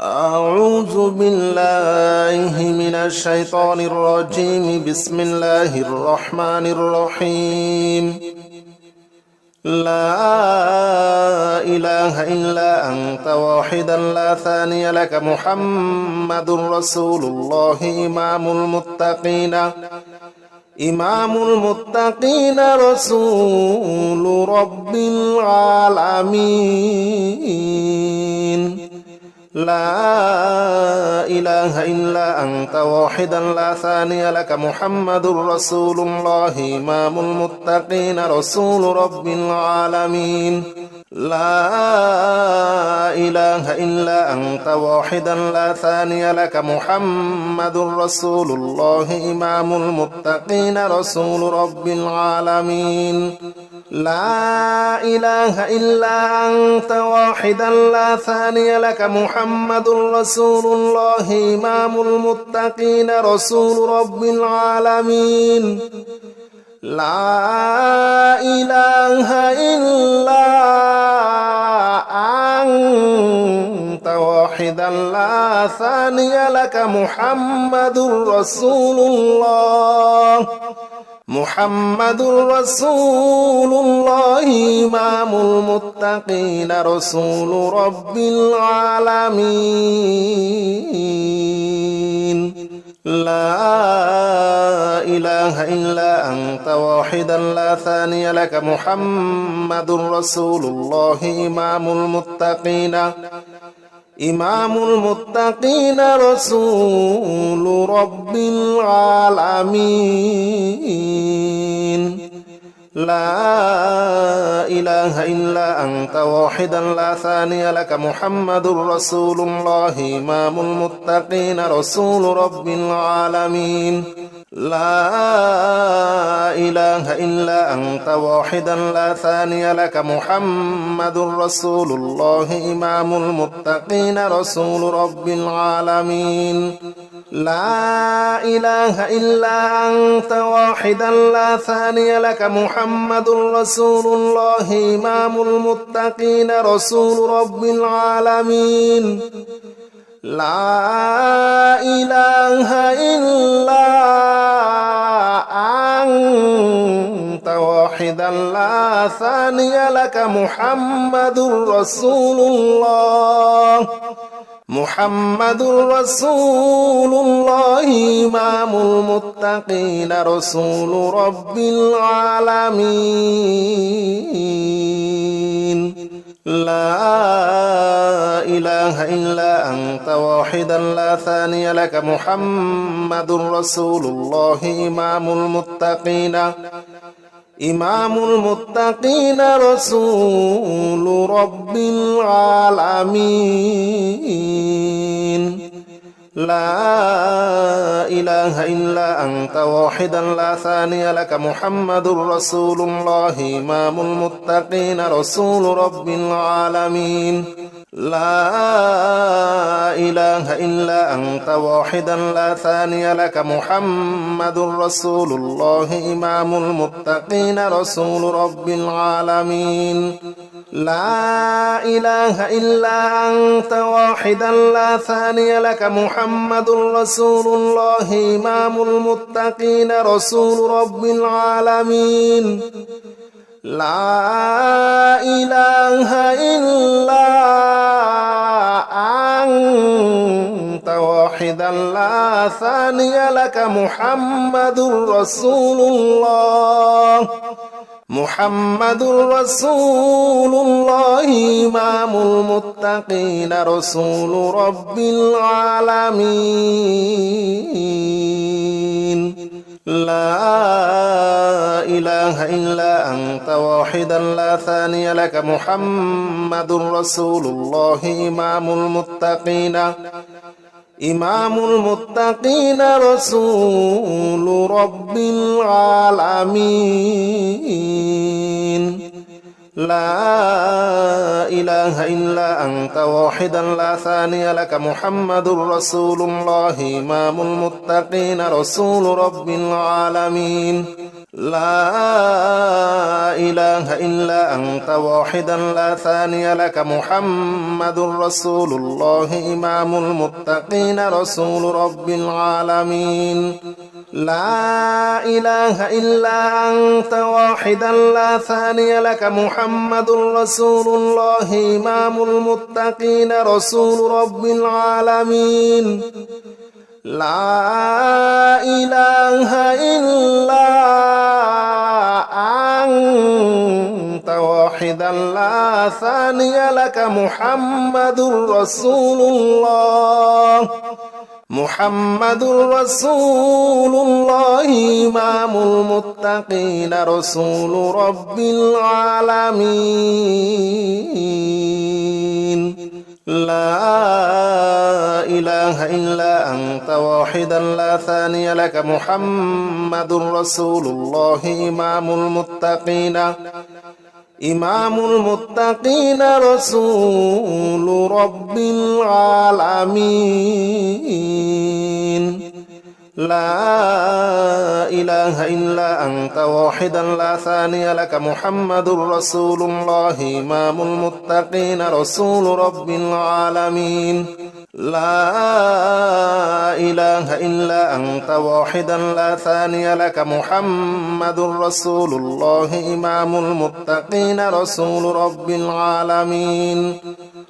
أعوذ بالله من الشيطان الرجيم بسم الله الرحمن الرحيم لا إله إلا أنت واحدا لا ثاني لك محمد رسول الله إمام المتقين إمام المتقين رسول رب العالمين لا إله إلا أنت واحدا لا ثاني لك محمد رسول الله إمام المتقين رسول رب العالمين. لا إله إلا أنت واحدا لا ثاني لك محمد رسول الله إمام المتقين رسول رب العالمين. لا إله إلا أنت واحدا لا ثاني لك محمد رسول الله إمام المتقين رسول رب العالمين لا إله إلا أنت واحدا لا ثاني لك محمد رسول الله محمد رسول الله إمام المتقين رسول رب العالمين. لا إله إلا أنت واحدا لا ثاني لك محمد رسول الله ইমামুল মুত্তাকিন রসুল রব্বিল আলামিন। লা ইলাহা ইল্লা আনতা ওয়াহিদান, লা সানিয়া লাকা মুহাম্মাদুর রাসূলুল্লাহ, ইমামুল মুত্তাকিন রসুল রব্বিল আলামিন। لا إله إلا أنت واحدا لا ثاني لك محمد رسول الله إمام المتقين رسول رب العالمين. لا إله إلا أنت واحدا لا ثاني لك محمد رسول الله إمام المتقين رسول رب العالمين. لا إله إلا أنت واحدا لا ثاني لك محمد رسول الله. محمد رسول الله إمام المتقين رسول رب العالمين. لا إله إلا أنت واحدا لا ثاني لك محمد رسول الله إمام المتقين إمام المتقين رسول رب العالمين لا إله إلا أنت واحدا لا ثاني لك محمد رسول الله إمام المتقين رسول رب العالمين لا إله إلا أنت واحدا لا ثاني لك محمد رسول الله إمام المتقين رسول رب العالمين. لا إله إلا أنت واحدا لا ثاني لك محمد رسول الله إمام المتقين رسول رب العالمين. لا إله إلا أنت واحدا لا ثاني لك محمد رسول الله. محمد رسول الله إمام المتقين رسول رب العالمين. لا إله إلا أنت واحدا لا ثاني لك محمد رسول الله إمام المتقين إمام المتقين رسول رب العالمين لا إله إلا أنت واحدا لا ثاني لك محمد رسول الله إمام المتقين رسول رب العالمين. لا إله إلا أنت واحدا لا ثاني لك محمد رسول الله إمام المتقين رسول رب العالمين. لا إله إلا أنت واحدا لا ثاني لك محمد رسول الله إمام المتقين رسول رب العالمين لا إله إلا أنت واحدا لا ثاني لك محمد رسول الله محمد رسول الله إمام المتقين رسول رب العالمين. لا إله إلا أنت واحدا لا ثاني لك محمد رسول الله إمام المتقين رسول رب العالمين. لا إله إلا أنت واحدا لا ثاني لك محمد رسول الله. إمام المتقين رسول رب العالمين. لا إله إلا أنت واحدا لا ثاني لك محمد رسول الله إمام المتقين رسول رب العالمين.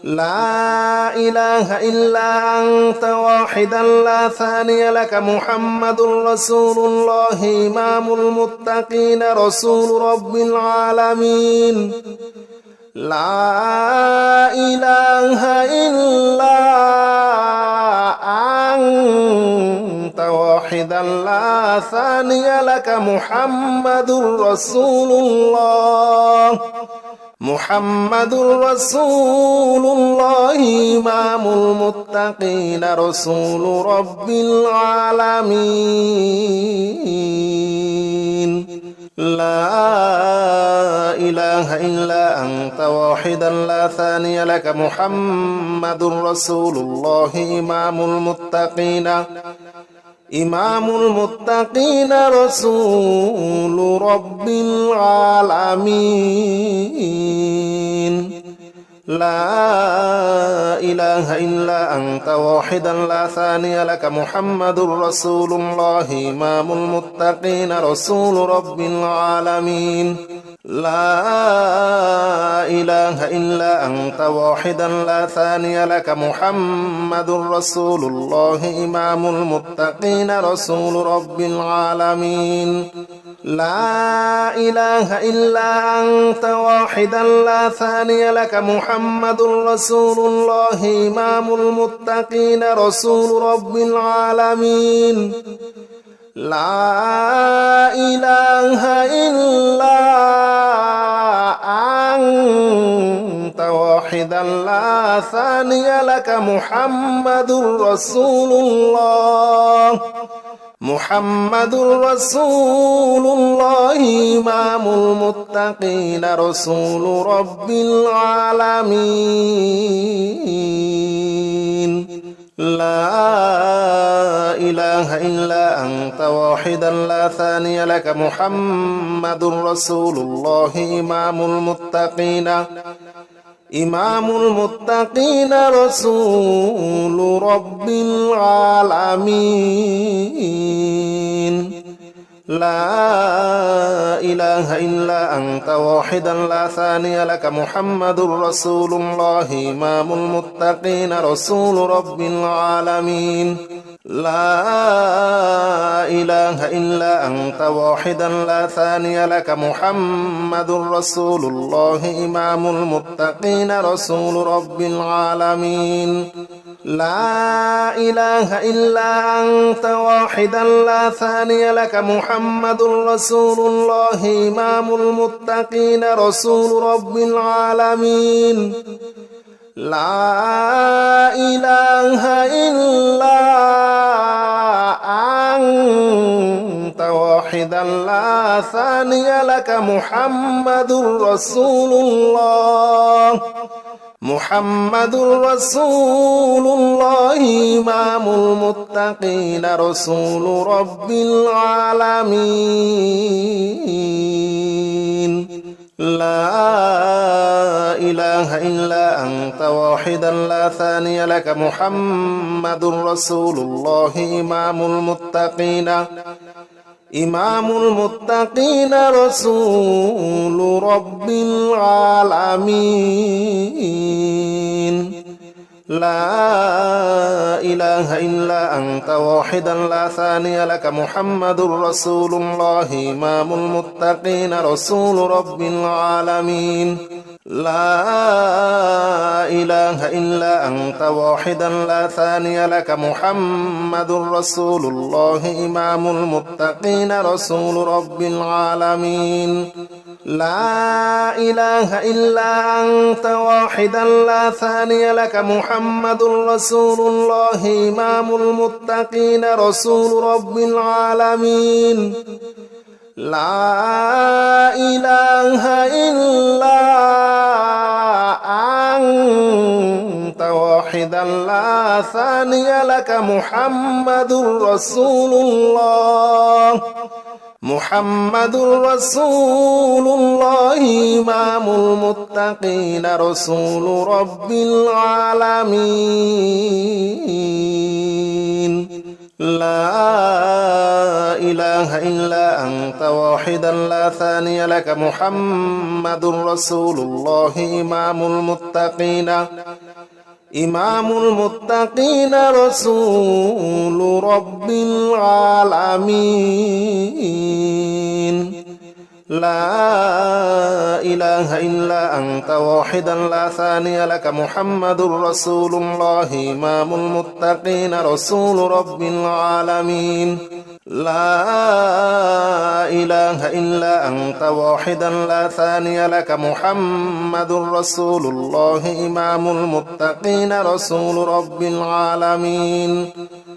لا إله إلا أنت واحدا لا ثاني لك محمد رسول الله إمام المتقين رسول رب العالمين. لا إله إلا أنت واحدا لا ثاني لك محمد رسول الله. محمد رسول الله إمام المتقين رسول رب العالمين. لا إله إلا أنت واحدا لا ثاني لك محمد رسول الله إمام المتقين إمام المتقين رسول رب العالمين لا إله إلا أنت واحدا لا ثاني لك محمد رسول الله إمام المتقين رسول رب العالمين. لا إله إلا أنت واحدا لا ثاني لك محمد رسول الله إمام المتقين رسول رب العالمين. لا إله إلا أنت واحدا لا ثاني لك محمد رسول الله إمام المتقين رسول رب العالمين لا إله إلا أنت واحدا لا ثاني لك محمد رسول الله محمد رسول الله إمام المتقين رسول رب العالمين. لا إله إلا أنت واحدا لا ثاني لك محمد رسول الله ইমামুল মুত্তাকিন রসুল রব্বিল আলামিন। لا إله إلا أنت واحدا لا ثاني لك محمد رسول الله إمام المتقين رسول رب العالمين لا إله إلا أنت واحدا لا ثاني لك محمد رسول الله إمام المتقين رسول رب العالمين لا إله إلا أنت واحدا لا ثاني لك محمد رسول الله إمام المتقين رسول رب العالمين. لا إله إلا أنت واحدا لا ثاني لك محمد رسول الله. محمد رسول الله إمام المتقين رسول رب العالمين. لا إله إلا أنت واحدا لا ثاني لك محمد رسول الله إمام المتقين. إمام المتقين رسول رب العالمين. لا إله إلا أنت واحدا لا ثاني لك محمد رسول الله إمام المتقين رسول رب العالمين. لا إله إلا أنت واحدا لا ثاني لك محمد رسول الله إمام المتقين رسول رب العالمين. لا إله إلا أنت واحدا لا ثاني لك محمد رسول الله إمام المتقين رسول رب العالمين. لا إله إلا أنت واحدا لا ثاني لك محمد رسول الله. محمد رسول الله إمام المتقين رسول رب العالمين. لا إله إلا أنت واحدا لا ثاني لك محمد رسول الله إمام المتقين إمام المتقين رسول رب العالمين لا إله إلا أنت واحدا لا ثاني لك محمد رسول الله إمام المتقين رسول رب العالمين. لا إله إلا أنت واحدا لا ثاني لك محمد رسول الله إمام المتقين رسول رب العالمين.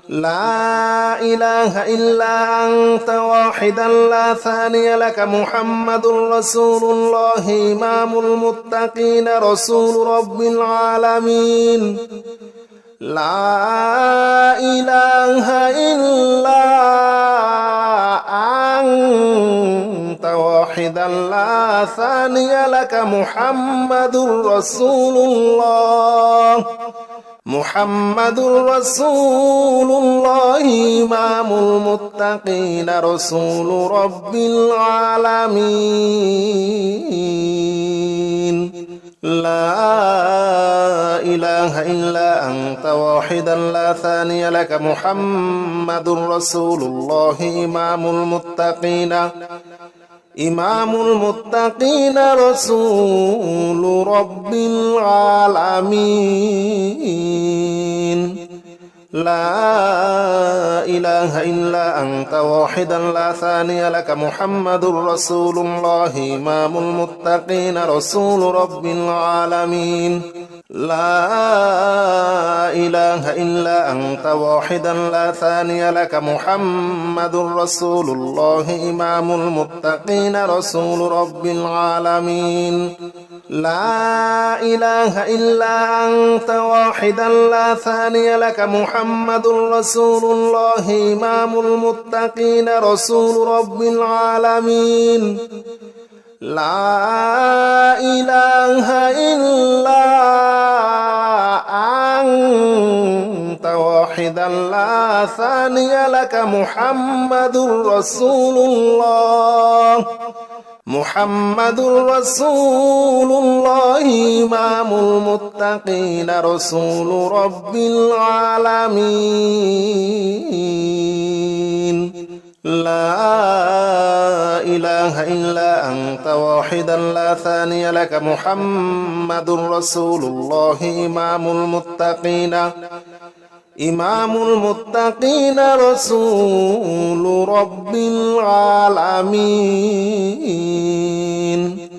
لا إله إلا أنت واحدا لا ثاني لك محمد رسول الله إمام المتقين رسول رب العالمين لا إله إلا أنت واحدا لا ثاني لك محمد رسول الله মুহাম্মাদুর রাসূলুল্লাহ, ইমামুল মুত্তাকিন, রাসূল রব্বিল আলামিন। লা ইলাহা ইল্লা আনতা ওয়াহিদান, লা সানিয়া লাকা মুহাম্মাদুর রাসূলুল্লাহ, ইমামুল মুত্তাকিন। إمام المتقين رسول رب العالمين. لا إله إلا أنت واحدا لا ثاني لك محمد رسول الله. إمام المتقين رسول رب العالمين. لا إله إلا أنت واحدا لا ثاني لك محمد رسول الله إمام المتقين رسول رب العالمين لا إله إلا أنت واحدا لا ثاني لك محمد رسول الله إمام المتقين رسول رب العالمين লা ইলাহা ইল্লা আনতা ওয়াহিদান, লা সানিয়া লাকা মুহাম্মাদুর রাসূলুল্লাহ। মুহাম্মাদুর রাসূলুল্লাহ, ইমামুল মুত্তাকিন, রাসূল রব্বিল أنت واحدا لا ثاني لك محمد رسول الله إمام المتقين إمام المتقين رسول رب العالمين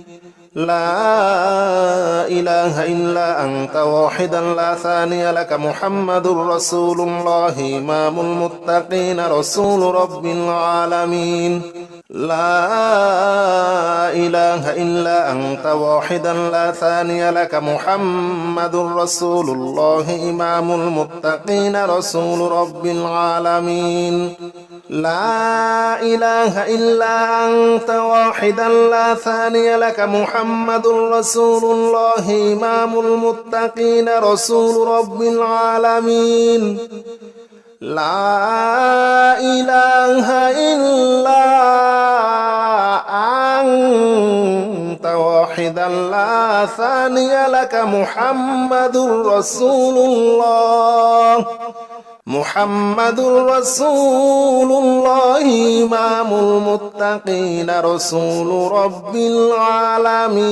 لا إله إلا أنت واحدا لا ثاني لك محمد رسول الله إمام المتقين رسول رب العالمين لا إله إلا أنت واحدا لا ثاني لك محمد رسول الله إمام المتقين رسول رب العالمين لا إله إلا أنت واحدا لا ثاني لك محمد رسول الله إمام المتقين رسول رب العالمين لا إله إلا أنت واحدا لا ثاني لك محمد رسول الله. محمد رسول الله إمام المتقين رسول رب العالمين.